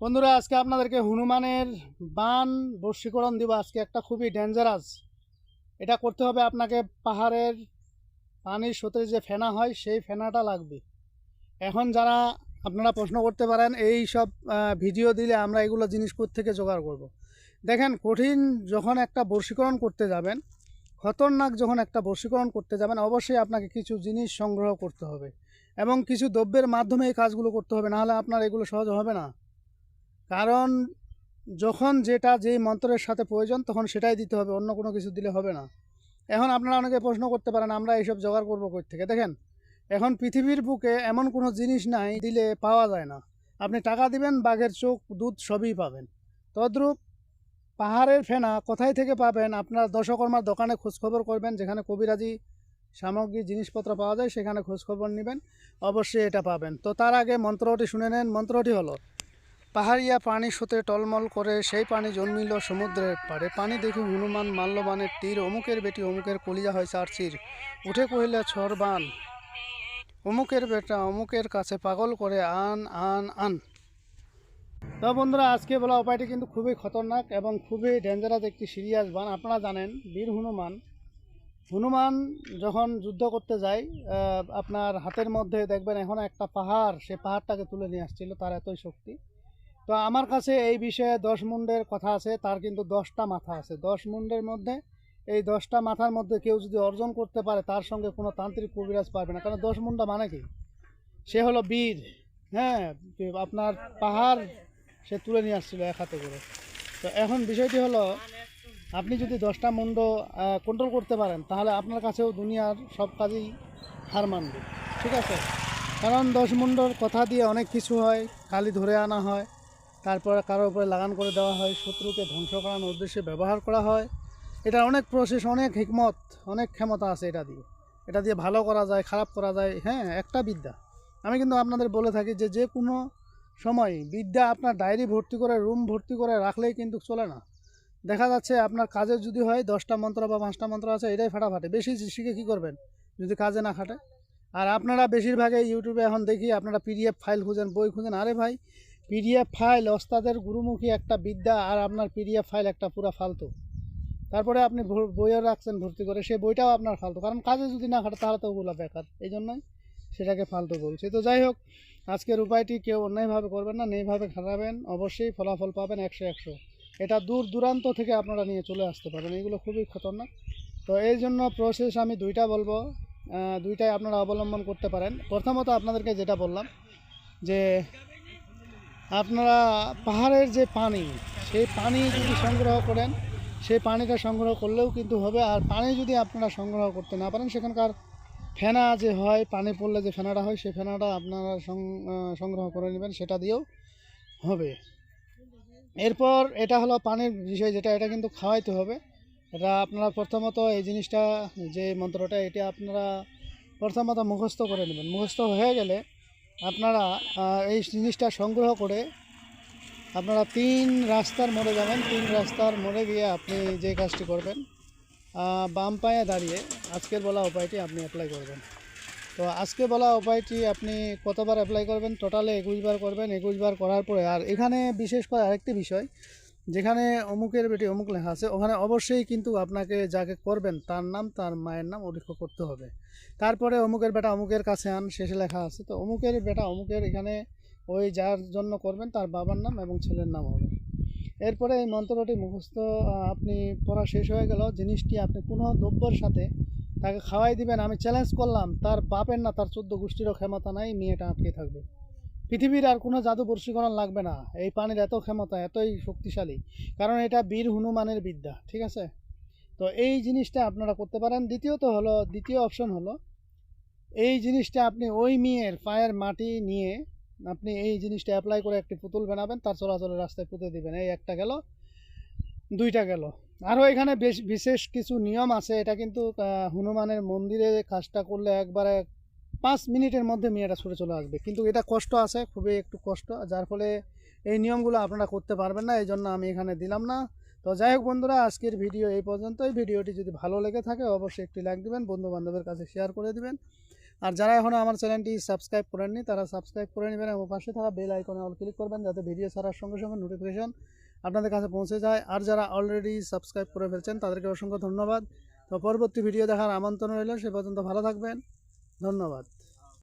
বন্ধুরা, আজকে আপনাদেরকে হনুমানের বান বর্ষীকরণ দিব। আজকে একটা খুবই ডেঞ্জারাস এটা করতে হবে আপনাকে পাহাড়ের পানির স্রোতের যে ফেনা হয়, সেই ফেনাটা লাগবে। এখন যারা আপনারা প্রশ্ন করতে পারেন, এই সব ভিডিও দিলে আমরা এগুলো জিনিস থেকে জোগাড় করব। দেখেন, কঠিন যখন একটা বর্ষীকরণ করতে যাবেন, খতরনাক যখন একটা বর্ষীকরণ করতে যাবেন, অবশ্যই আপনাকে কিছু জিনিস সংগ্রহ করতে হবে এবং কিছু দ্রব্যের মাধ্যমে এই কাজগুলো করতে হবে। নাহলে আপনার এগুলো সহজ হবে না। কারণ যখন যেটা যেই মন্ত্রের সাথে প্রয়োজন, তখন সেটাই দিতে হবে, অন্য কোনো কিছু দিলে হবে না। এখন আপনারা অনেকে প্রশ্ন করতে পারেন, আমরা এইসব জোগাড় করব থেকে দেখেন, এখন পৃথিবীর বুকে এমন কোনো জিনিস নাই, দিলে পাওয়া যায় না। আপনি টাকা দিবেন, বাঘের চোখ, দুধ সবই পাবেন। তদ্রূপ পাহাড়ের ফেনা কোথায় থেকে পাবেন, আপনার দশকর্মার দোকানে খোঁজখবর করবেন, যেখানে কবিরাজি সামগ্রী, জিনিসপত্র পাওয়া যায়, সেখানে খোঁজখবর নেবেন, অবশ্যই এটা পাবেন। তো তার আগে মন্ত্রটি শুনে নেন। মন্ত্রটি হলো পাহাড়িয়া পানি স্রোতে টলমল করে সেই পানি জন্মিল সমুদ্রের পাড়ে। পানি দেখি হনুমান মাল্যবানের তীর অমুকের বেটি, অমুকের কলিজা হয় চারচির উঠে কহিলা ছরবান অমুকের বেটা অমুকের কাছে পাগল করে আন আন আন। তো বন্ধুরা, আজকে বলা উপায়টি কিন্তু খুবই খতরনাক এবং খুবই ডেঞ্জারাস একটি সিরিয়াস বান। আপনারা জানেন, বীর হনুমান হনুমান যখন যুদ্ধ করতে যায় আপনার হাতের মধ্যে দেখবেন এখন একটা পাহাড়, সে পাহাড়টাকে তুলে নিয়ে আসছিল, তার এতই শক্তি। তো আমার কাছে এই বিষয়ে দশ মুন্ডের কথা আছে, তার কিন্তু দশটা মাথা আছে। দশ মুন্ডের মধ্যে, এই দশটা মাথার মধ্যে কেউ যদি অর্জন করতে পারে, তার সঙ্গে কোনো তান্ত্রিক কবিরাজ পারবে না। কারণ দশ মুন্ডা মানে কি? সে হলো বীর। হ্যাঁ আপনার পাহাড় সে তুলে নিয়ে আসছিল এক হাতে করে। তো এখন বিষয়টি হলো, আপনি যদি দশটা মুন্ড কন্ট্রোল করতে পারেন, তাহলে আপনার কাছেও দুনিয়ার সব কাজেই হার মানবে। ঠিক আছে? কারণ দশ মুন্ডর কথা দিয়ে অনেক কিছু হয়, খালি ধরে আনা হয়। তারপরে কারোর উপরে লাগান করে দেওয়া হয়, শত্রুকে ধ্বংস করানোর উদ্দেশ্যে ব্যবহার করা হয়। এটা অনেক প্রসেস অনেক হিকমত অনেক ক্ষমতা আছে এটা দিয়ে। এটা দিয়ে ভালো করা যায়, খারাপ করা যায় হ্যাঁ একটা বিদ্যা। আমি কিন্তু আপনাদের বলে থাকি যে যে কোনো সময় বিদ্যা আপনার ডায়েরি ভর্তি করে রুম ভর্তি করে রাখলেই কিন্তু চলে না। দেখা যাচ্ছে আপনার কাজে যদি হয়, দশটা মন্ত্র বা পাঁচটা মন্ত্র আছে, এটাই ফাটাফাটে। বেশি শিখে কী করবেন যদি কাজে না খাটে? আর আপনারা বেশিরভাগই ইউটিউবে এখন দেখি, আপনারা পিডিএফ ফাইল খুঁজেন, বই খুঁজেন। আরে ভাই পিডিএফ ফাইল ওস্তাদের গুরুমুখী একটা বিদ্যা আর আপনার পিডিএফ ফাইল একটা পুরা ফালতু। তারপরে আপনি বইও রাখছেন, ভর্তি করে। সেই বইটাও আপনার ফালতু। কারণ কাজে যদি না খাটে তাহলে তো ওগুলো বেকার। এই জন্যই সেটাকে ফালতু বলছি। তো যাই হোক, আজকের উপায়টি কেউ অন্যায়ভাবে করবেন না নেইভাবে খাটাবেন। অবশ্যই ফলাফল পাবেন একশো একশো। এটা দূর দূরান্ত থেকে আপনারা নিয়ে চলে আসতে পারেন এগুলো খুবই খতরনাক। তো এই জন্য প্রসেস আমি দুইটা বলব। দুইটাই আপনারা অবলম্বন করতে পারেন। প্রথমত আপনাদেরকে যেটা বললাম, যে আপনারা পাহাড়ের যে পানি, সেই পানি যদি সংগ্রহ করেন, সেই পানিটা সংগ্রহ করলেও কিন্তু হবে। আর পানি যদি আপনারা সংগ্রহ করতে না পারেন, সেখানকার ফেনা যে হয়, পানি পড়লে যে ফেনাটা হয় সেই ফেনাটা আপনারা সংগ্রহ করে নেবেন, সেটা দিয়েও হবে। এরপর এটা হলো পানির বিষয় যেটা, এটা কিন্তু খাওয়াইতে হবে। এটা আপনারা প্রথমত এই জিনিসটা, যে মন্ত্রটা, এটা আপনারা প্রথমত মুখস্থ করে নেবেন। মুখস্থ হয়ে গেলে আপনারা এই জিনিসটা সংগ্রহ করে আপনারা তিন রাস্তার মোড়ে যাবেন। তিন রাস্তার মোড়ে গিয়ে আপনি যে কাজটি করবেন বাম পায়ে দাঁড়িয়ে আজকের বলা উপায়টি আপনি অ্যাপ্লাই করবেন। তো আজকে বলা উপায়টি আপনি কতবার অ্যাপ্লাই করবেন? টোটালে একুশবার করবেন। একুশবার করার পরে, আর এখানে বিশেষ করে আরেকটি বিষয় যেখানে অমুকের বেটি অমুক লেখা আছে, ওখানে অবশ্যই কিন্তু আপনাকে যাকে করবেন তার নাম, তার মায়ের নাম উল্লেখ করতে হবে। তারপরে অমুকের বেটা অমুকের কাছে আন, শেষে লেখা আছে। তো অমুকের বেটা অমুকের এখানে ওই যার জন্য করবেন তার বাবার নাম এবং ছেলের নাম হবে। এরপরে এই মন্ত্রটি মুখস্থ আপনি পড়া শেষ হয়ে গেল, জিনিসটি আপনি কোনো দ্রব্যের সাথে তাকে খাওয়াই দিবেন। আমি চ্যালেঞ্জ করলাম, তার বাপের না, তার চোদ্দ গোষ্ঠীরও ক্ষমতা নাই, মেয়েটা আটকে থাকবে। পৃথিবীর আর কোনো জাদু বর্ষীকরণ লাগবে না। এই পানির এত ক্ষমতা, এতই শক্তিশালী। কারণ এটা বীর হনুমানের বিদ্যা, ঠিক আছে? তো এই জিনিসটা আপনারা করতে পারেন। দ্বিতীয়ত হলো, দ্বিতীয় অপশন হলো, এই জিনিসটা আপনি ওই মেয়ের পায়ের মাটি নিয়ে আপনি এই জিনিসটা অ্যাপ্লাই করে একটি পুতুল বানাবেন, তার চলাচলের রাস্তায় পুঁতে দিবেন। এই একটা গেল, দুইটা গেল। আরও এখানে বেশ বিশেষ কিছু নিয়ম আছে। এটা কিন্তু হনুমানের মন্দিরে কাজটা করলে একবারে পাঁচ মিনিটের মধ্যে মেয়েটা ছুটে চলে আসবে। কিন্তু এটা কষ্ট আছে, খুবই একটু কষ্ট। যার ফলে এই নিয়মগুলো আপনারা করতে পারবেন না এই জন্য আমি এখানে দিলাম না। তো যাই হোক বন্ধুরা, আজকের ভিডিও এই পর্যন্তই। ভিডিওটি যদি ভালো লেগে থাকে, অবশ্যই একটি লাইক দিবেন বন্ধু বান্ধবের কাছে শেয়ার করে দিবেন। আর যারা এখনও আমার চ্যানেলটি সাবস্ক্রাইব করেননি, তারা সাবস্ক্রাইব করে নেবেন এবং পাশে থাকা বেল আইকনে অল ক্লিক করবেন, যাতে ভিডিও ছাড়ার সঙ্গে সঙ্গে নোটিফিকেশন আপনাদের কাছে পৌঁছে যায়। আর যারা অলরেডি সাবস্ক্রাইব করে ফেলছেন, তাদেরকে অসংখ্য ধন্যবাদ। তো পরবর্তী ভিডিও দেখার আমন্ত্রণ রইল। সে পর্যন্ত ভালো থাকবেন। ধন্যবাদ।